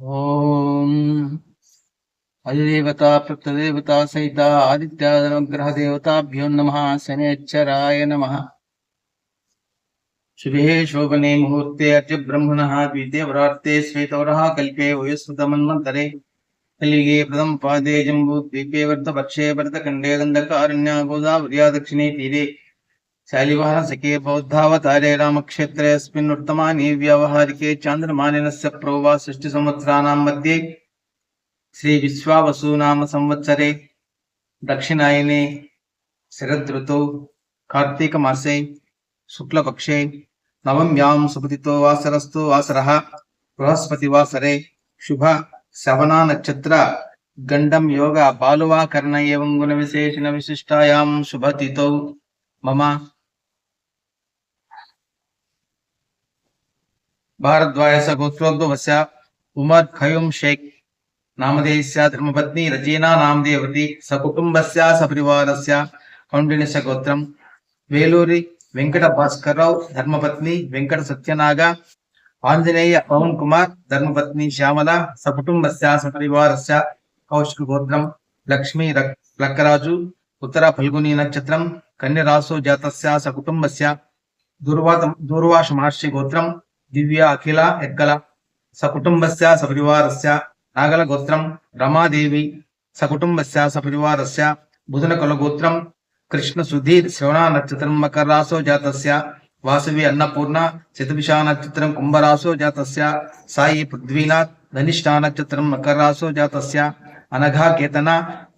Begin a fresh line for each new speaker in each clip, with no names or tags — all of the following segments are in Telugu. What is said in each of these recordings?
ఓం అధిదేవత ప్రప్తదేవత సహిత ఆదిత్యాదనుగ్రహ దేవతాభ్యో నమ శనేచ్చరాయ నమ. శుభే శోభనే ముహూర్తే అర్జ బ్రహ్మణ ద్వితీయ వరార్తే శ్వేతవరః కల్పే వయస్సుతమన్వంతరే. కలిగే ప్రథమ పాదే జంబూ ద్వీపే వర్ధపక్షే భరతఖండే గంధకారణ్య గోదావర్యా దక్షిణే తీరే. శాలివాహన సఖే బౌద్ధావతారే రామక్షేత్రే అస్మిన్ ఉత్తమాని వ్యావహారికే చాంద్రమానినస్య ప్రోవా షష్టి సంవత్సరాణాం మధ్యే శ్రీ విశ్వావసు నామ సంవత్సరే. దక్షిణాయనే శరదృతౌ కార్తీక మాసే శుక్లపక్షే నవమ్యాం సుపతితో వాసరస్తు వాసరః బృహస్పతి వాసరే శుభ శవనా నక్షత్ర గండం భారద్వాజ గోత్రోద్భవస్య ఉమర్ ఖయూమ్ షేక్ నామధేయస్య ధర్మపత్ని రజీనా నామదేవతి సకుటుంబస్య సపరివారస్య కౌండిన్యస్య గోత్రం వేలూరి వెంకట భాస్కర్రావు ధర్మపత్ని వెంకట సత్యనాగ ఆంజనేయ పవన్ కుమార్ ధర్మపత్ని శ్యామల సకుటుంబస్య సపరివారస్య కౌశిక గోత్రం లక్ష్మీ లక్కరాజు ఉత్తర ఫల్గుని నక్షత్రం కన్యరాశో జాతస్య సకుటుంబస్య దూర్వాత దూర్వాష మహర్షి గోత్రం దివ్య అఖిల ఎక్కల సకుటుంబస్య సపరివారస్య నాగల గోత్రం రమాదేవి సకుటుంబస్య సపరివారస్య బుధన కుల గోత్రం కృష్ణ సుధీర్ శ్రవణ నక్షత్రం మకర రాశో జాతస్య వాసవి అన్నపూర్ణ శతభిషా నక్షత్రం కుంభరాసో జాతస్య సాయి పృథ్వీనాథ్ ధనిష్టా నక్షత్రం మకర రాశో జాతస్య అనఘా కేతన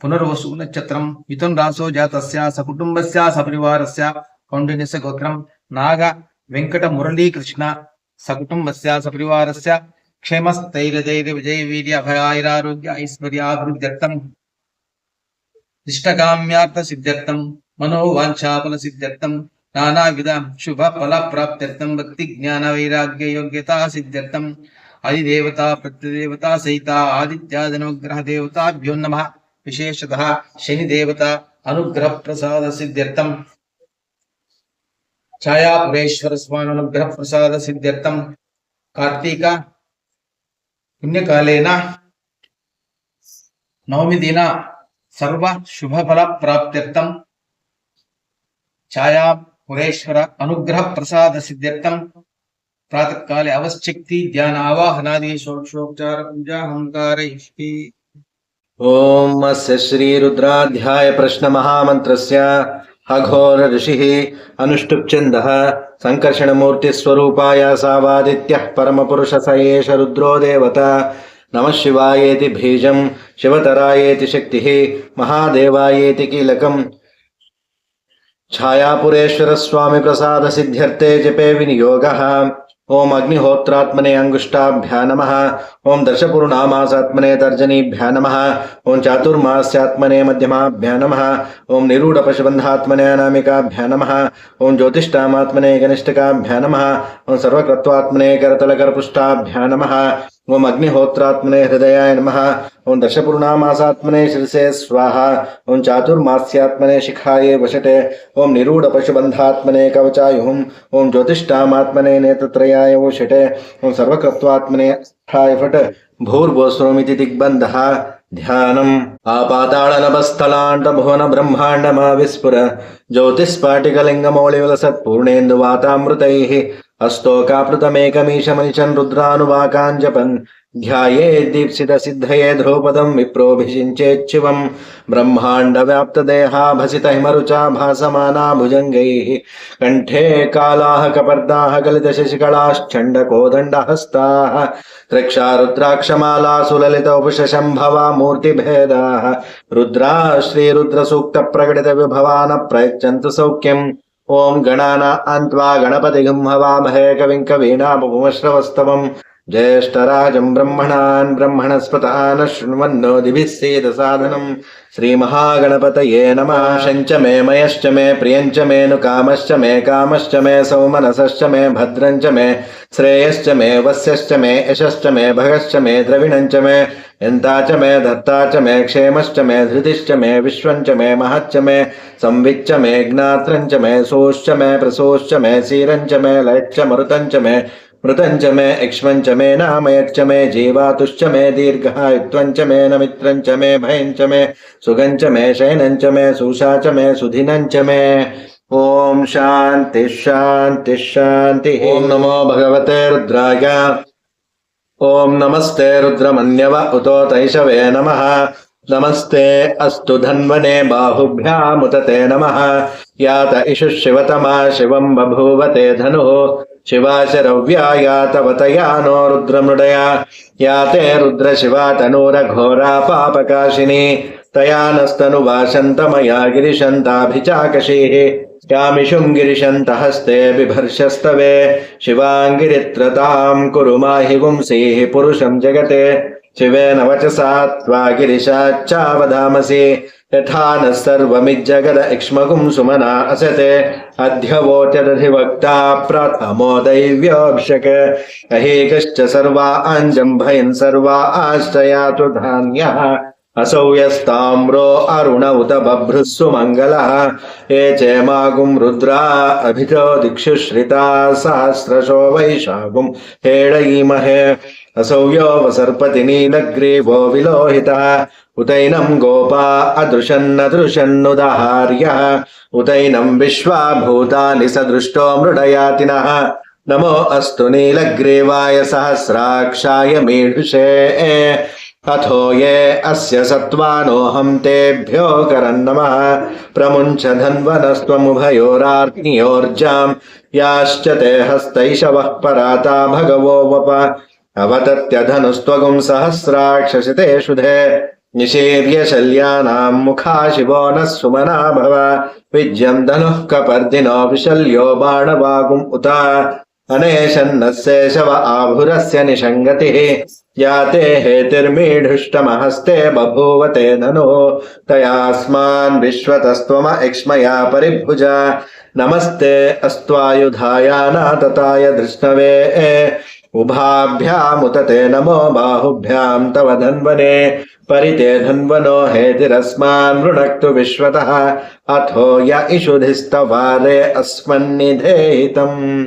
పునర్వసు నక్షత్రం మిథున్ రాసో జాతస్య సకుటుంబస్య సపరివారస్య కౌండిన్యస్య గోత్రం నాగ వెంకట మురళీకృష్ణ सकुटुम्बस्य सपरिवारस्य क्षेमस्थैर्यजैर्विजयवीर्य अभयाैरारोग्य ऐश्वर्याभिवृद्ध्यर्थम् इष्टकाम्यार्थसिद्ध्यर्थम् मनोवाञ्छाफलसिद्ध्यर्थम् नानाविध शुभफलप्राप्त्यर्थम् सहिता विशेषतः शनिदेवता ఛాయాపురేశ్వర స్వామనుగ్రహ ప్రసాద సిద్ధ్యర్థం కార్తీక పుణ్యకాలేన నవమి దిన సర్వ శుభఫల ప్రాప్త్యర్థం ఛాయాపురేశ్వర అనుగ్రహ ప్రసాద సిద్ధ్యర్థం ప్రాతకాలే అవశక్తి ధ్యాన ఆవాహనాది షోక్షోపచార పూజా
హంకార ఓం అస్య శ్రీ రుద్రాధ్యాయ ప్రశ్న మహామంత్రస్య అఘోర ఋషి అనుష్టుప్ఛంద సంకర్షణమూర్తిస్వరూపాయ సావాదిత్య పరమపురుష స ఏష రుద్రో దేవత నమశివాయేతి భీజం శివతరాయేతి శక్తి మహాదేవాయేతి కీలకం ఛాయాపురేశ్వరస్వామి ప్రసాద సిద్ధ్యర్థే జపే వినియోగ ओम अग्निहोत्रात्मने अंगुष्टाभ्या नम। ओं दर्शपूर्णामासात्मने तर्जनीभ्या नम। ओं चातुर्मास्यात्मने मध्यमाभ्या नम। ओं निरूढ़पशुबंधात्मने अनामिकाभ्या नम। ओं ज्योतिषात्मने गनिष्ठकाभ्या नम। ओं सर्वकृत्वात्मने करतलकरपुष्टाभ्या नम। ओम अग्निहोत्रात्मने हृदयाय नमः। ओम दशपूर्णामासात्मने शिरसे स्वाहा। ओम चातुर्मास्यात्मने शिखाये वशटे। ओम निरूढ़ पशुबंधात्मने कवचायुहुम। ओम ज्योतिष्ठात्मने नेत्रत्रयाय वशटे। ओम सर्वकृत्वात्मने स्थाय फट भूर्वोस्वमिति दिग्बन्धः। ध्यानम्। आपाताळनभस्थलाण्डभुवन ब्रह्माण्डमा विस्फुर అస్తోకాప్లుతమేకమీశమనిచన్ రుద్రానువాకాం జపన్ ధ్యాయే దీప్సిత సిద్ధయే ధ్రుపదం విప్రోభిషించేచ్ఛివం బ్రహ్మాండ వ్యాప్త వ్యాప్తదేహాభసిత హిమరుచా భాసమానా భుజంగై కంఠే కాళాహ కపర్దాహ గలిత శశికళాశ్చండ కోదండ కోదండహస్తా త్రక్షారుద్రాక్షమాలా సులలిత ఉపశంభవా మూర్తిభేదా రుద్రా శ్రీరుద్ర సూక్త ప్రకటిత విభవాన ప్రయచ్చంతు సౌఖ్యం ఓం గణానాన్వా గణపతిగం హవామహే కవిం కవీనాముపమశ్రవస్తవం. జ్యేష్టరాజం బ్రహ్మణాన్ బ్రహ్మణస్పతాన శృణ్వన్నో దిభిః సీదసాధనం శ్రీమహాగణపతయే నమ. శంచ మే మయశ్చ మే ప్రియంచ మేను కామశ్చ మే కామశ్చ మే సౌమనసశ్చ మే భద్రంచ మే శ్రేయశ్చ మే వస్యశ్చ మే యశశ్చ మే భగశ్చ మే ద్రవిణంచ మే यन्ता च मे धत्ता च मे क्षेमश्च मे धृतिश्च मे विश्वञ्च मे महच्च मे संविच्च मे ज्ञात्रञ्च मे सोश्च मे प्रसोश्च मे सीरञ्च मे लयच्च मरुतञ्च मे मृतं मे इक्ष्मं च मे नामयच्च मे जीवातुश्च मे दीर्घायुत्वं च मे नमित्रं च मे भयं च मे सुगं च मे शयनं च मे सुषा च मे सुधिनं च मे ॐ शान्तिः शान्तिः शान्तिः नमो भगवते रुद्राय ఓం నమస్తే రుద్రమన్యవ ఉతో తైషవే నమ. నమస్తే అస్తు ధన్వనే బాహుభ్యాముతతే నమ. యాత ఇషు శివతమా శివం బభూవతే ధను. శివాశరవ్యాయాతవతయా నో రుద్రమృడయా. యాతే రుద్ర శివా తనూర ఘోరా పాపకాశిని. तनूरघोरा पापकाशिनी तया नस्तनुवाशन्तमया गिरिशन्ताभिचाकशीः यामिषुं गिरिशन्तहस्ते बिभर्षस्तवे शिवाङ्गिरित्रतां कुरु माहि पुंसीः पुरुषं जगते शिवेन वचसा त्वा गिरिशाच्चावधामसि यथा नः सर्वमिज्जगद इक्ष्मगुं सुमना असते अध्यवोचदधिवक्ता प्रथमो दैव्योऽभिषक अहेकश्च सर्वा अञ्जम्भयन् सर्वा आश्रयातु धान्यः असौ यस्ताम्रो अरुण उत बभ्रुः सुमङ्गलः ये चेमागुं रुद्रा अभितो दिक्षु श्रिता सहस्रशो वैशागुं हेडयीमहे असौ यो वसर्पति नीलग्रीवो विलोहितः उतैनं गोपा अदृशन्नदृशन्नुदहार्यः उतैनं विश्वा भूतानि सदृष्टो मृडयातिनः नमो अस्तु नीलग्रीवाय सहस्राक्षाय मीढुषे अथो ये अस्य सत्त्वानोऽहं तेभ्यो करन्नमः प्रमुञ्च धन्वनस्त्वमुभयोरार्ज्ञयोर्जां याश्च ते हस्तैषवः पराता भगवो वप अवतत्यधनुस्त्वगुं सहस्राक्षसिते शुधे निशीर्य शल्यानां मुखा शिवो नः सुमना भव विज्यं धनुः कपर्दिनो विशल्यो बाणवागुम् उत अनेशन्नस्य शव आभुरस्य निषङ्गतिः या ते हेतिर्मीढुष्टमहस्ते बभूव ते धनुः तयास्मान् विश्वतस्त्वम परिभुज। नमस्ते अस्त्वायुधायानातताय धृष्णवे। उभाभ्यामुत ते नमो बाहुभ्यां तव धन्वने। परिते धन्वनो हेतिरस्मान् विश्वतः। अथो य इषुधिस्तवारे अस्मन्निधेहितम्।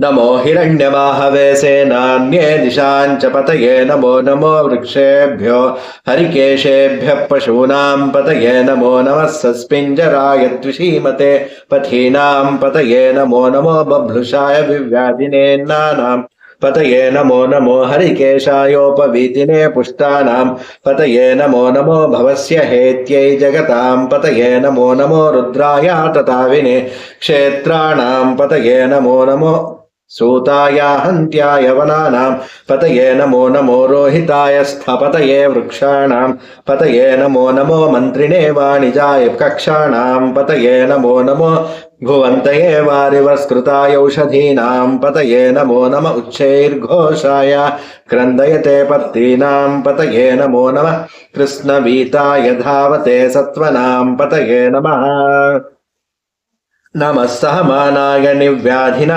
नमो हिरण्यबाहवे सेनान्ये दिशां च पतये नमो नमो वृक्षेभ्यो हरिकेशेभ्यः पशूनां पतये नमो नमः सस्पिञ्जराय द्विषीमते पथीनां पतये नमो नमो बभ्लुषाय विव्याधिनेन्नानां पतये नमो नमो हरिकेशायोपवीतिने पुष्टानां पतये नमो नमो भवस्य हेत्यै जगतां पतये नमो नमो रुद्राय तताविने क्षेत्राणां पतये नमो नमो సూతాయా హంత్యాయ వనానాం పతయే నమో నమో రోహితాయ స్థపతయే వృక్షాణం పతయే నమో నమో మంత్రిణే వాణిజాయ కక్షాణం పతయే నమో నమో భువంతయే వారివస్కృతాయౌషధీనాం పతయే నమో నమ ఉచ్చైర్ఘోషాయ క్రందయతే పత్రీనాం పతయే నమో నమ కృష్ణవీతాయ ధావతే సత్వనాం పతయే నమ. నమస్సహమానాయ నివ్యాధిన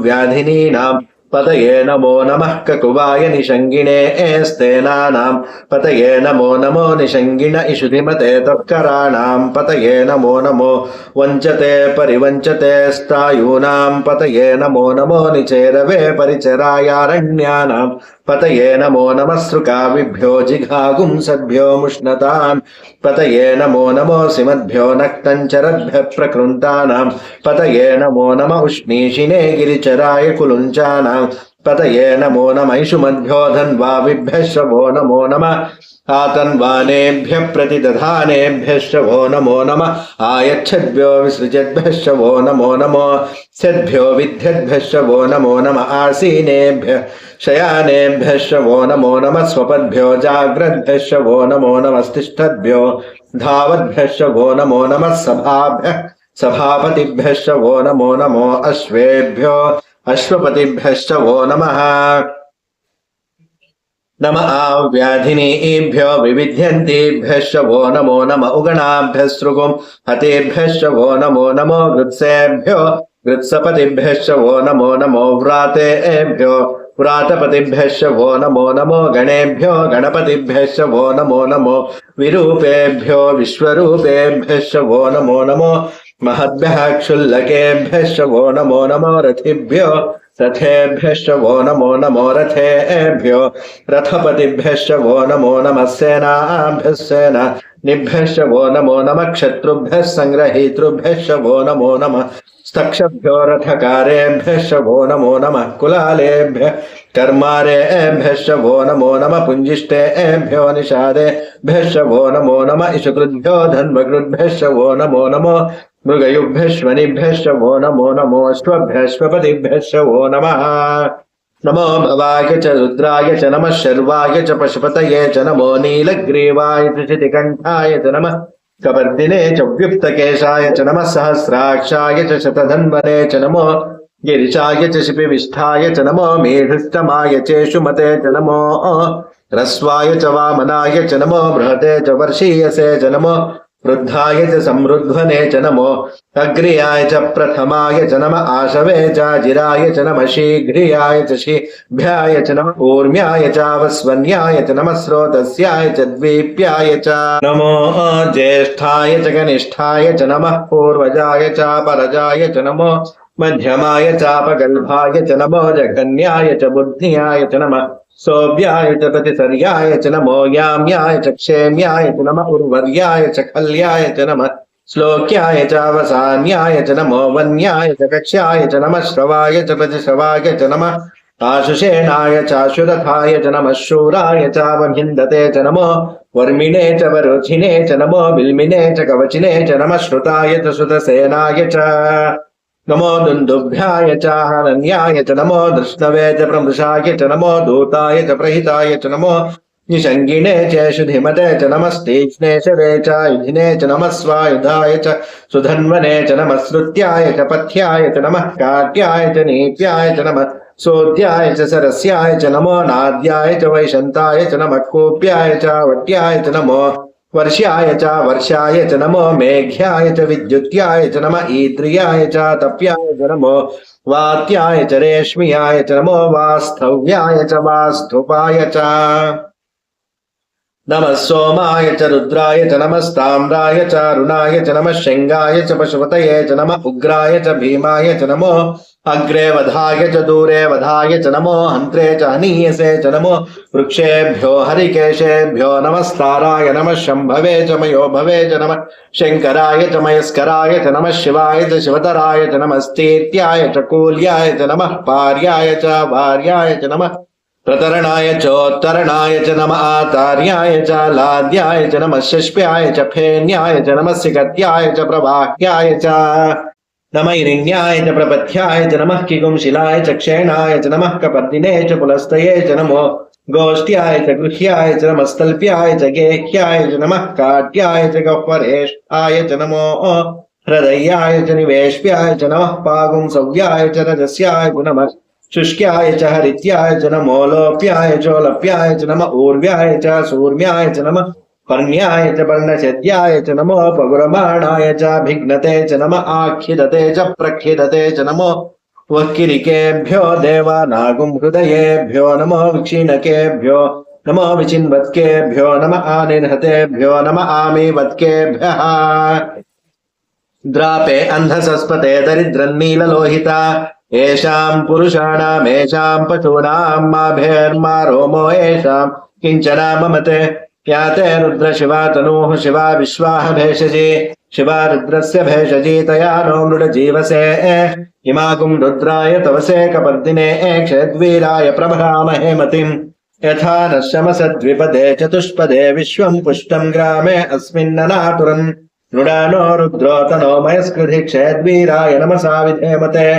వ్యాధినీనాం పతయే నమో నమ కకువాయ నిషంగిణే ఏస్తేనానాం పతయే నమో నమో నిషంగిణ ఇషుధిమతే తొక్కరాణాం పతయే నమో నమో వంచతే పరివంచతే స్థాయూనాం పతయే నమో నమో నిచేరవే పరిచరాయారణ్యానాం పతయే నమో నమస్సృకావిభ్యో జిఘాగుంసద్భ్యోముష్ణతాం పతయే నమో నమో సిమద్భ్యో నక్తంచరద్భ్య ప్రకృంతానాం. పతయే నమో నమ ఉష్ణీషినే గిరిచరాయ కులుంచానాం. पतये नमो नमैषु मध्योधन्वा विभ्यश्रवो नमो नमः। आतन्वानेभ्यः प्रतिदधानेभ्यश्रवो नमो नम। आयच्छद्भ्यो विसृजद्भ्यश्रवो नमो नमो। सद्भ्यो विद्यद्भ्यश्रवो नमो नमः। आसीनेभ्य शयानेभ्यश्रवो नमो नमः। स्वपद्भ्यो जाग्रद्भ्यश्रवो नमो नमस्तिष्ठद्भ्यो धावद्भ्यश्रवो नमो नमः। सभाभ्यः सभापतिभ्यश्रवो नमो नमो। अश्वेभ्यो अश्वपतिभ्यश्च वो नमः। नम आव्याधिनीभ्यो विविध्यन्तीभ्यश्च वो नमो नम उगणाभ्यसृगुं हतेभ्यश्च वो नमो नमो गृत्सेभ्यो गृत्सपतिभ्यश्च वो नमो नमो व्रातेभ्यो पुरातपतिभ्यश्च वो नमो नमो गणेभ्यो, गणपतिभ्यश्च वो नमो नमो विरूपेभ्यो, विश्वरूपेभ्यश्च वो नमो नमो महद्भ्यः वो नमो नमो रथिभ्यो, रथेभ्यश्च वो नमो नमो रथेभ्यो, रथपतिभ्यश्च वो नमो नमः सेनाभ्यः सेना, निभ्यश्च वो नमो नमः क्षत्रुभ्यः सङ्ग्रहीतृभ्यश्च वो नमो नमः स्तक्षभ्यो, रथकारेभ्यश्च वो नमो नमः कुलालेभ्यः, कर्मारेभ्यश्च वो नमो नमः पुञ्जिष्टेभ्यो निषादेभ्यश्च वो नमो नमः इषुकृद्भ्यो धन्वकृद्भ्यश्च वो नमो नमो मृगयुभ्यश्वनिभ्यश्च वो नमो नमो अश्वभ्यश्वपतिभ्यश्च वो नमः नमो भवाय च रुद्राय च नमः शर्वाय च पशुपतये च नमो नीलग्रीवाय च शितिकण्ठाय च नमः कपर्दिने च व्युक्तकेशाय च नमः सहस्राक्षाय च शतधन्वने च नमो गिरिशाय च शिपिविष्ठाय च नमो मेढुष्टमाय चेषुमते च नमो रस्वाय च वामनाय च नमो बृहते च वर्षीयसे च नमो వృద్ధాయ చ సమృధ్వనే చ నమో అగ్రియాయ చ ప్రథమాయ చ నమ ఆశవే చాజిరాయ చ నమ శీఘ్రియాయ చ శీభ్యాయ చ నమ ఊర్మ్యాయ చావస్వన్యాయ చ నమ శ్రోతస్యాయ చ ద్వీప్యాయ చ నమో జ్యేష్ఠాయ చ కనిష్టాయ చ నమ పూర్వజాయ చాపరజాయ చ నమో మధ్యమాయ చాపగల్భాయ చ నమో జగన్యాయ చ బుద్ధియాయ చ నమ సోవ్యాయ చ ప్రతిసర్యాయ చ నమో యామ్యాయ చ క్షేమ్యాయ చ నమ ఉర్వర్యాయ చ కల్యాయ చ నమ శ్లోక్యాయ చావసాన్యాయ చ నమో వన్యాయ చ కక్ష్యాయ చ నమ శ్రవాయ చ ప్రతిశ్రవాయ చ నమ ఆశుషేణాయ చాశురథాయ చ నమ శూరాయ చావభిందతే చ నమో వర్మిణే చ వరుచినే చ నమో బిల్మినే చ కవచినే చ నమ శ్రుతాయ చ శ్రుతసేనాయ చ నమో దుందుభ్యాయ చారణ్యాయ చ నమో దృష్ణవే చ ప్రమృషాయ చ నమో దూతాయ చ ప్రహితాయ చ నమో నిషంగిణే చేషుధిమతే చ నమస్తీక్ష్ణే శరే చాయుధినే చ నమస్వాయుధాయ చ సుధన్వనే చ నమస్ృత్యాయ చ పథ్యాయ చ నమః కాట్యాయ చ నీత్యాయ చ నమః సోద్యాయ చ సరస్యాయ చ నమో నాద్యాయ చ వైశంతాయ చ నమః కూప్యాయ చ వట్యాయ చ నమో వర్షాయ చ వర్షాయ చ నమో మేఘ్యాయ చ విద్యుత్యాయ చ నమ ఈద్రియాయ చ తప్యాయ చ నమో వాత్యాయ చ రేష్మియాయ చ నమో వాస్తవ్యాయ చ వాస్తుపాయ చ నమ సోమాయ చ రుద్రాయ చ నమస్తామ్రాయ చారుణాయ చ నమ శృంగాయ చ పశుపతయే చ నమ ఉగ్రాయ చ భీమాయ చ నమో अग्रे वधाय च दूरे वधाय च नमो हन्त्रे च हनीयसे च नमो वृक्षेभ्यो हरिकेशेभ्यो नमस्ताराय नमः शम्भवे च मयो भवे च नमः शङ्कराय च मयस्कराय च नमः शिवाय च शिवतराय च नमस्तेत्याय च कूल्याय च नमः पार्याय च भार्याय च नमः प्रतरणाय चोत्तरणाय च नम आतार्याय च लाद्याय च नमः शष्प्याय च फेन्याय च नमः सिकत्याय च प्रवाह्याय च नम इरिण्याय च प्रपथ्याय च नमः किगुंशिलाय च क्षेणाय च नमः कपर्दिने च पुलस्तये च नमो गोष्ठ्याय च गृह्याय च नमस्तल्प्याय च गेह्याय च नमः काट्याय च गह्वरेष्ठाय च नमो हृदयाय च निवेश्याय च नमः पागुंसव्याय च रजस्याय नमः शुष्क्याय च हरित्याय च नमो लोप्याय चोलप्याय च नम ऊर्व्याय च सूर्म्याय च नमः పర్ణ్యాయ చ పర్ణశద్యాయ చ నమో పగురమాణాయ చ భిఘ్నతే చ నమ ఆఖ్యదతే చ ప్రఖ్యదతే చ నమో వక్కిరికేభ్యో దేవానాగుం హృదయేభ్యో నమో విక్షీణకేభ్యో నమో విచిన్వత్కేభ్యో నమ ఆనిర్హతేభ్యో నమ ఆమీవత్కేభ్య ద్రాపే అంధసస్పతే దరిద్రన్నీలలోహిత ఏషాం పురుషాణామేషాం పశూనాం మా భేర్మా రోమో ఏషాం కించనా మమతే किञ्चना ममते याते रुद्रशिवा तनूः शिवा विश्वाः भेषजी शिवा रुद्रस्य भेषजी तया नो मृडजीवसे इमागुं रुद्राय तवसे कपर्दिने क्षेद्वीराय प्रभरामहे मतिम् यथा न शमसद्विपदे चतुष्पदे विश्वं पुष्टं ग्रामे अस्मिन्ननातुरन् नृडानो रुद्रोतनो मयस्कृधि क्षेद्वीराय नमसा विधेमते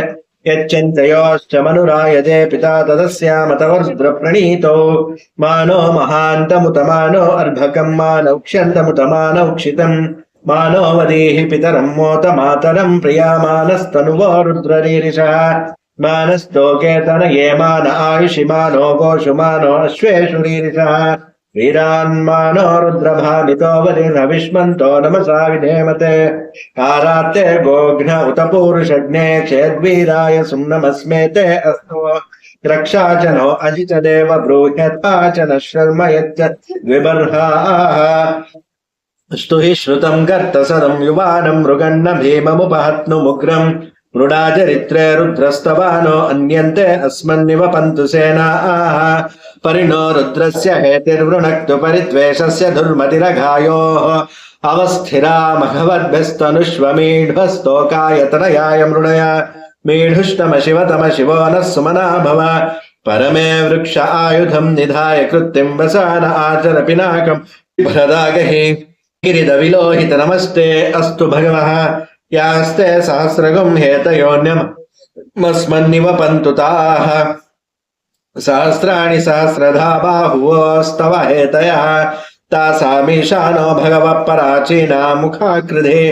యచ్చంతయోశ్చమనురాయతే పితా తదస్యామతవర్ద్రప్రణీతో మానో మహాంతముతమానో అర్భకం మానౌక్ష్యంతముతమానౌక్షితం మానోవదీహి పితరం మోత మాతరం ప్రియామానస్తనువో రుద్రరీరిష మానస్తోకేతన ఏ మాన ఆయుషి మానో గోషు మానో అశ్వేషురీరిష वीरान्मानो रुद्रभामितो वरिर्हविष्मन्तो नमसा विधेमते कारात्ते गोघ्न उत पूरुषज्ञे चेद्वीराय सुम्नमस्मेते अस्तु रक्षाचनो अजितदेव ब्रूह्यताचन शर्म यच्च द्विबर्हाः स्तु हि श्रुतम् कर्तसदम् युवानम् मृगन्न भीममुपहत्नुमुग्रम् मृडाचरित्रे रुद्रस्तवानो अन्यन्ते अस्मन्निव पन्तु सेनाः परिणो रुद्रस्य हेतिर्वृणक्तु परिद्वेषस्य दुर्मतिरघायोः अवस्थिरा मघवद्भिस्तनुष्वमीढ्वस्तोकायतनयाय मृणय मीढुष्टम शिवतम शिवो नः सुमना भव परमे वृक्ष आयुधम् निधाय कृत्तिम् वसान आचर पिनाकम् भरदागहि गिरिदविलोहित नमस्ते अस्तु भगवः यास्ते सहस्रगम् हेतयोन्यमस्मन्निव पन्तु ताः सहस्राणि सहस्रधा बाहुवोस्तव हेतयः तासामीशानो भगवः पराचीना मुखाकृधे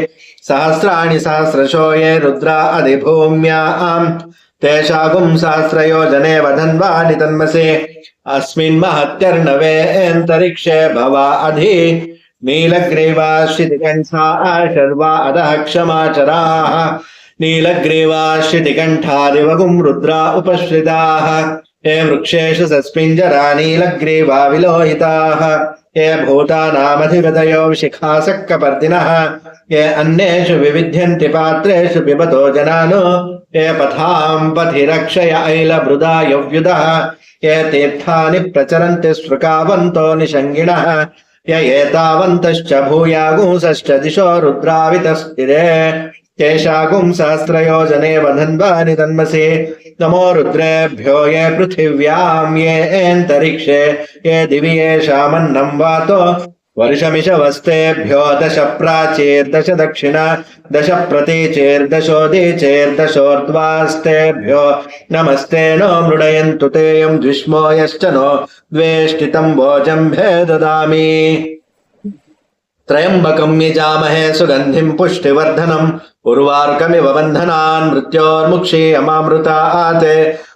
सहस्राणि सहस्रशो ये रुद्रा अधिभूम्याम् तेषागुम् सहस्रयोजने वधन्वानि तन्मसे अस्मिन् महत्यर्णवेऽन्तरिक्षे भवा अधि नीलग्रीवा शितिकण्ठा शर्वा अधः क्षमाचराः नीलग्रीवा शितिकण्ठादिवगुम् रुद्रा उपश्रिताः ये वृक्षेषु सस्मिञ्जरा नीलग्रीवा विलोहिताः ये भूतानामधिपतयो शिखासक्कपर्दिनः ये अन्येषु विविध्यन्ति पात्रेषु पिबतो जनानो ये पथाम् पथि रक्षय ऐलभृदा यव्युदः ये तीर्थानि प्रचरन्ति स्पृकावन्तो निषङ्गिणः य एतावन्तश्च भूयागुंसश्च दिशो रुद्रावितस्थिरे तेषागुं सहस्रयोजने वधन्वानि तन्मसि नमो रुद्रेभ्यो ये पृथिव्यां ये एन्तरिक्षे ये दिवि येषामन्नं वातो वर्षमिषवस्तेभ्यो दश प्राचीर्दश दक्षिण दश प्रतीचेर्दशोदीचेर्दशोर्ध्वास्तेभ्यो नमस्ते नो मृडयन्तु तेयं द्विष्मो यश्च नो द्वेष्टितं भोजम्भे ददामि త్రయంబకం యజామహే సుగంధిం పుష్టివర్ధనం ఉర్వార్కమివ బంధనాన్ మృత్యోర్ముక్షీయమామృత ఆతే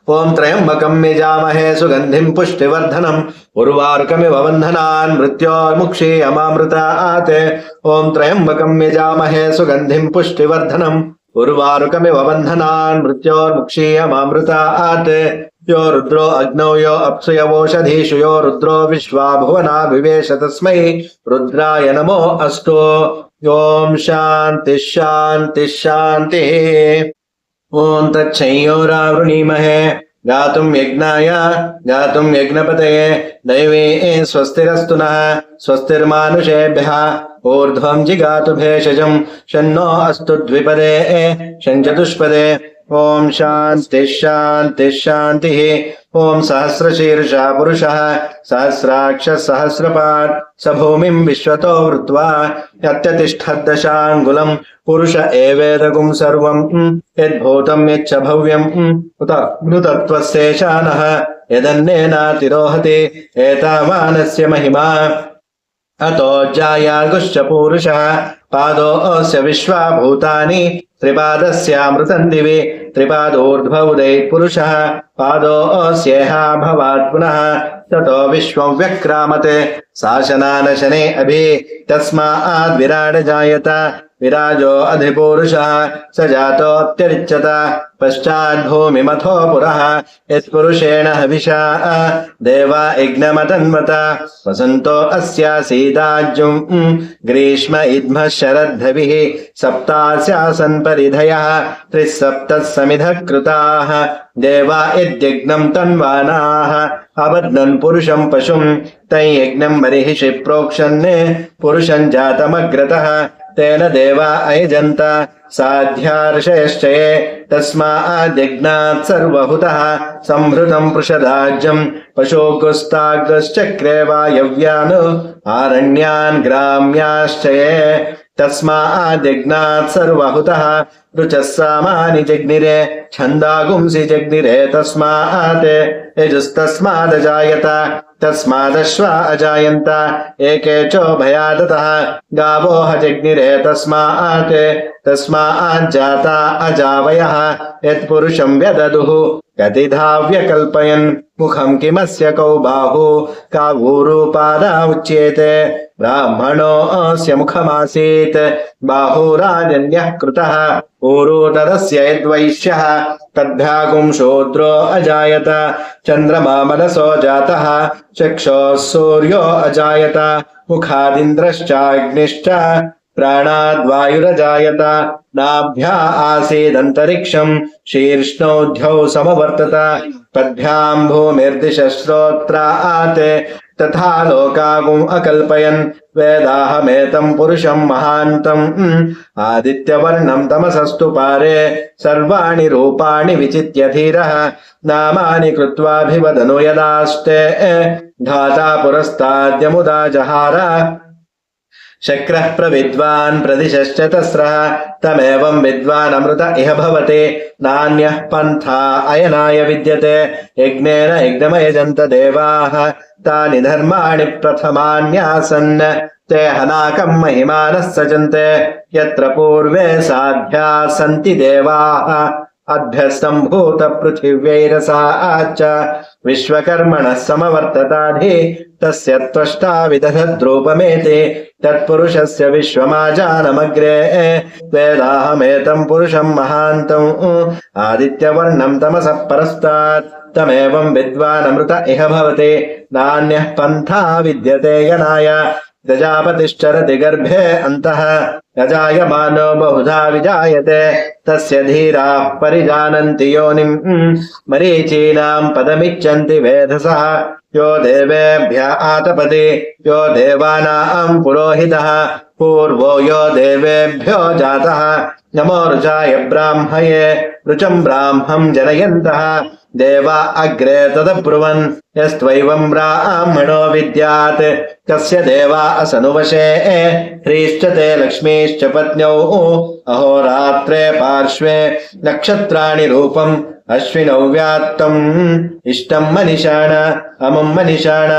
ఓం త్రయంబకం యజామహే సుగంధిం పుష్టివర్ధనం ఉర్వార్కమివ బంధనాన్ మృత్యోర్ముక్షీయమామృత ఆతే ఓం త్రయంబకం యజామహే సుగంధిం పుష్టివర్ధనం ఉర్వారుకమివ బంధనాన్ మృత్యోర్ముక్షీయమామృత ఆతే यो रुद्रो अग्नौ यो अप्सुयवोषधीषु यो रुद्रो विश्वा भुवना विवेश तस्मै रुद्राय नमो अस्तु ॐ शान्तिः शान्तिः शान्तिः ॐ तच्छंयोरावृणीमहे गातुम् यज्ञाय गातुम् यज्ञपतये दैवे स्वस्तिरस्तु नः स्वस्तिर्मानुषेभ्यः ऊर्ध्वम् जिगातु भेषजम् शन्नो अस्तु द्विपदे शञ्चतुष्पदे ఓం శాంతి శాంతి శాంతి ఓం సహస్రశీర్ష పురుష సహస్రాక్ష సహస్రపాట్ స భూమి విశ్వతో వృత్వా అత్యతిష్టదశాంగులం పురుష ఏవేదగుం సర్వం యద్భూతం యచ్చ భవ్యం ఉత మృతత్వశేషాన యదన్నేనాతిరోహతి ఏతావానస్య మహిమా అతో జాయాగుశ్చ పూరుష పాదో విశ్వా భూతాని त्रिपादस्यामृतन्दिवे दिवि त्रिपादोर्ध्वौदे पुरुषः पादोऽस्येह भवात् पुनः ततो विश्वम् व्यक्रामते शासनानशने अभि तस्माद्विराड जायत विराजो अधिपूरुषः स जातोऽत्यरिच्यत पश्चाद्भूमिमथो पुरः यत्पुरुषेण हविषा देवा यज्ञमतन्वत वसन्तो अस्यासीदाज्युम् ग्रीष्म इद्मः शरद्धविः सप्तास्यासन् परिधयः त्रिः सप्तः समिधः कृताः देवा यद्यज्ञम् तन्वानाः अबध्नन् पुरुषम् पशुम् तैयज्ञम् बर्हिषि प्रोक्षन् पुरुषम् जातमग्रतः तेन देवा अयजन्त साध्यार्षयश्च ये तस्माद्यज्ञात् सर्वहुतः सम्भृतम् पृषदाज्यम् पशोगुस्ताग्रश्चक्रे वायव्यान् आरण्यान् ग्राम्याश्च తస్మాజ్ఞాత్ సర్వహుత రుచస్సామాని జగ్నిరే ఛందాగుంసి జగ్నిరే తస్మాత్ యజుస్తస్మాదజాయత తస్మాదశ్వా అజాయంత ఏకేచో భయాదత గావోహ జగ్నిరే తస్మాత్ తస్మాజ్జాత అజావయ యత్పురుషం వ్యదదు గతిధావ్యకల్పయన్ ముఖం కిమస్య కౌబాహు కావూరుపాదా ఉచ్యేతే कौ बाहु का ऊरुपादा उच्येते ब्राह्मणोऽस्य मुखमासीत् बाहुराजन्यः कृतः ऊरुतरस्य यद्वैश्यः तद्भ्यागुं शूद्रो अजायत चन्द्रमा मनसो जातः चक्षोः सूर्यो अजायत मुखादिन्द्रश्चाग्निश्च प्राणाद्वायुरजायत नाभ्या आसीदन्तरिक्षम् शीर्ष्णोऽध्यौ समवर्तत पद्भ्याम् भूमिर्दिशश्रोत्रात् तथा लोकागुम् अकल्पयन् वेदाहमेतम् पुरुषम् महान्तम् आदित्यवर्णम् तमसस्तु पारे सर्वाणि रूपाणि विचित्य धीरः नामानि कृत्वाभिवदनु यदास्ते धाता पुरस्ताद्यमुदा जहार शक्रः प्रविद्वान् प्रदिशश्च तस्रः तमेवं विद्वान् अमृत इह भवति नान्यः पन्था अयनाय विद्यते यज्ञेन यज्ञमयजन्त देवाः तानि धर्माणि प्रथमान्यासन् ते हनाकम् महिमानः सजन्ते यत्र पूर्वे साध्याः सन्ति देवाः अभ्यस्तम्भूत पृथिव्यैरसा च विश्वकर्मणः समवर्तताधि तस्य त्वष्टा विदधद्रूपमेति तत्पुरुषस्य विश्वमाजानमग्रे वेदाहमेतम् पुरुषम् महान्तम् आदित्यवर्णम् तमसः परस्तात् तमेवम् विद्वानमृत इह भवति नान्यः पन्था विद्यते गणाय प्रजापतिश्चरति गर्भे अन्तः यजायमानो बहुधा विजायते तस्य धीराः परिजानन्ति योनिम् मरीचीनाम् पदमिच्छन्ति वेधसः यो देवेभ्य आतपति यो देवानाम् पुरोहितः पूर्वो यो देवेभ्यो जातः नमो रुचाय ब्राह्मये रुचम् ब्राह्मम् जनयन्तः देवा अग्रे तदब्रुवन् यस्त्वैवम् ब्राह्मणो विद्यात् कस्य देवा असनुवशे ह्रीश्च ते लक्ष्मीश्च पत्न्यौ अहोरात्रे पार्श्वे नक्षत्राणि रूपम् अश्विनौ व्यात्तम् इष्टम् मनिषाण अमुम् मनिषाण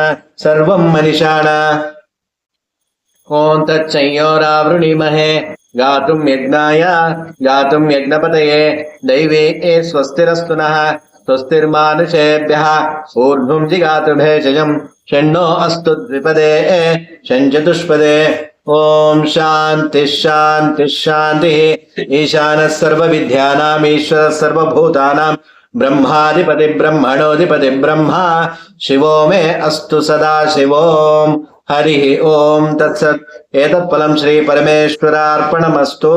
सर्वम् मनिषाण ॐ तच्चयोरावृणीमहे गातुम् यज्ञाय गातुम् यज्ञपतये दैवे ए स्वस्तिरस्तु नः स्वस्तिर्मानुषेभ्यः ऊर्ध्वम् जिगातु भेषजम् षण्णो अस्तु द्विपदे षञ्चतुष्पदे ओम शांति शांति शांति ईशान सर्व विद्यानाम ईश्वर सर्व भूतानाम ब्रह्माधिपति ब्रह्मणोधिपति ब्रह्मा। शिवो मे अस्तु सदा शिवो। हरि ओम तत्सत्। एतत्फलं श्री परमेश्वरार्पणमस्तु